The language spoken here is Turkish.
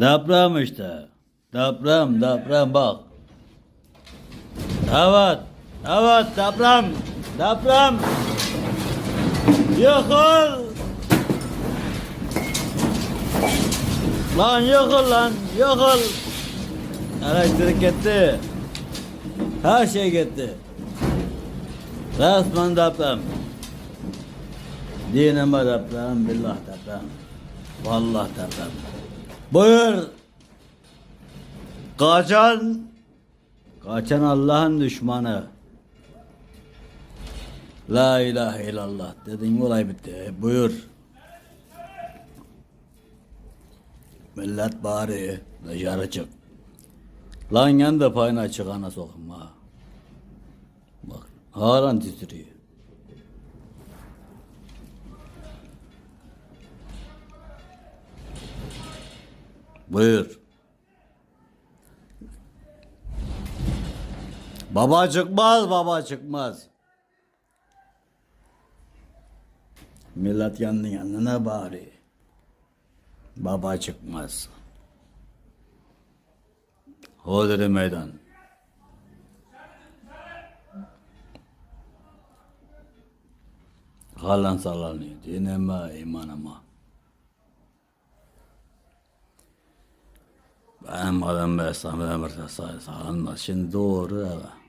Deprem işte. Deprem, deprem bak. Evet, evet deprem, deprem. Yıkıl. Lan yıkıl lan, yıkıl. Elektrik gitti. Her şey gitti. Resmen deprem. Dinime deprem, billah deprem. Vallahi deprem. Buyur. Kaçan, kaçan Allah'ın düşmanı. La ilahe illallah dedin olay bitti. Buyur. Millet bari dışarı çık. Lan yan da payına çıkana sokun ha. Bak halen titriyor. Buyur. Baba çıkmaz, baba çıkmaz. Millet yandı yanına bari. Baba çıkmaz. Hodri meydan. Halen sallanıyor. Dinime, imanıma. Benim adım Besam Ömür Sallanmaz. Şimdi doğru evet.